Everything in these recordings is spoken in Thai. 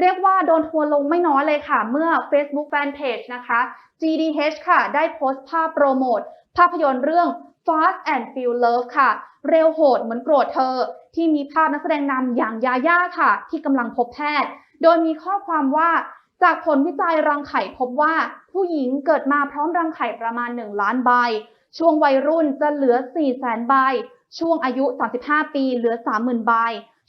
เรียกว่าโดนทัวร์ลงไม่น้อยเลยค่ะ เมื่อ Facebook Fanpage นะคะ GDH ค่ะ ได้โพสต์ภาพโปรโมท ภาพยนตร์เรื่อง Fast and Feel Love ค่ะ เร็วโหดเหมือนโกรธเธอ ที่มีภาพนักแสดงนำอย่างยาย่าค่ะ ที่กำลังพบแพทย์ โดยมีข้อความว่าจากผลวิจัยรังไข่พบว่า ผู้หญิงเกิดมาพร้อมรังไข่ประมาณ 1 ล้านใบ ช่วงวัยรุ่นจะเหลือ 4 0 0 0 0 0 ใบ ช่วงอายุ 35 ปีเหลือ 30,000 ใบ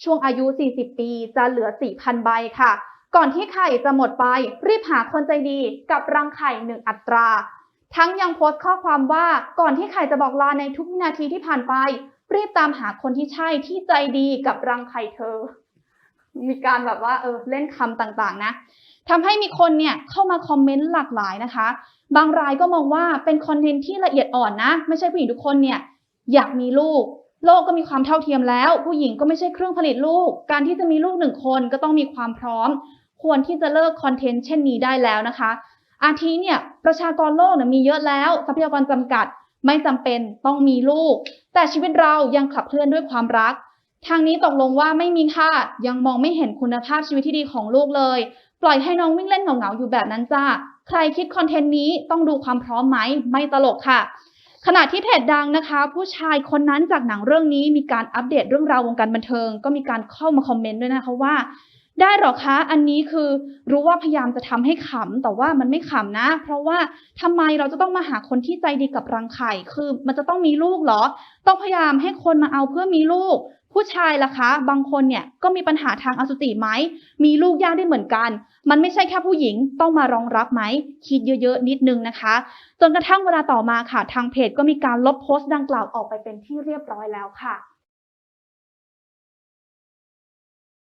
ช่วงอายุ 40 ปีจะเหลือ 4,000 ใบค่ะ ก่อนที่ไข่จะหมดไป รีบหาคนใจดีกับรังไข่หนึ่งอัตรา ทั้งยังโพสต์ข้อความว่าก่อนที่ไข่จะบอกลาในทุกนาทีที่ผ่านไป รีบตามหาคนที่ใช่ที่ใจดีกับรังไข่เธอ มีการแบบว่าเออเล่นคำต่างๆ นะทำให้มีคนเนี่ยเข้ามาคอมเมนต์หลากหลายนะคะ บางรายก็มองว่าเป็นคอนเทนต์ที่ละเอียดอ่อนนะ ไม่ใช่ผู้หญิงทุกคนเนี่ย อยากมีลูก โลกก็มีความเท่าเทียมแล้ว ผู้หญิงก็ไม่ใช่เครื่องผลิตลูก การที่จะมีลูกหนึ่งคนก็ต้องมีความพร้อม ควรที่จะเลิกคอนเทนต์เช่นนี้ได้แล้วนะคะ อาทิเนี่ยประชากรโลกเนี่ยมีเยอะแล้ว ทรัพยากรจำกัดไม่จำเป็นต้องมีลูก แต่ชีวิตเรายังขับเคลื่อนด้วยความรัก ทางนี้ตกลงว่าไม่มีค่ายังมองไม่เห็นคุณภาพชีวิตที่ดีของลูกเลย ปล่อยให้น้องวิ่งเล่นเหงาๆอยู่แบบนั้นจ้าใครคิดคอนเทนต์นี้ต้องดูความพร้อมไหมไม่ตลกค่ะ ขณะที่เพจดังนะคะ ผู้ชายคนนั้นจากหนังเรื่องนี้มีการอัปเดตเรื่องราววงการบันเทิง ก็มีการเข้ามาคอมเมนต์ด้วยนะคะว่า ได้หรอคะ อันนี้คือรู้ว่าพยายามจะทำให้ขำแต่ว่ามันไม่ขำนะ เพราะว่าทำไมเราจะต้องมาหาคนที่ใจดีกับรังไข่ คือมันจะต้องมีลูกเหรอ ต้องพยายามให้คนมาเอาเพื่อมีลูก ผู้ชายล่ะคะ บางคนเนี่ยก็มีปัญหาทางอสุจิไหม มีลูกยากได้เหมือนกัน มันไม่ใช่แค่ผู้หญิงต้องมารองรับไหม คิดเยอะๆนิดนึงนะคะ จนกระทั่งเวลาต่อมาค่ะ ทางเพจก็มีการลบโพสต์ดังกล่าวออกไปเป็นที่เรียบร้อยแล้วค่ะ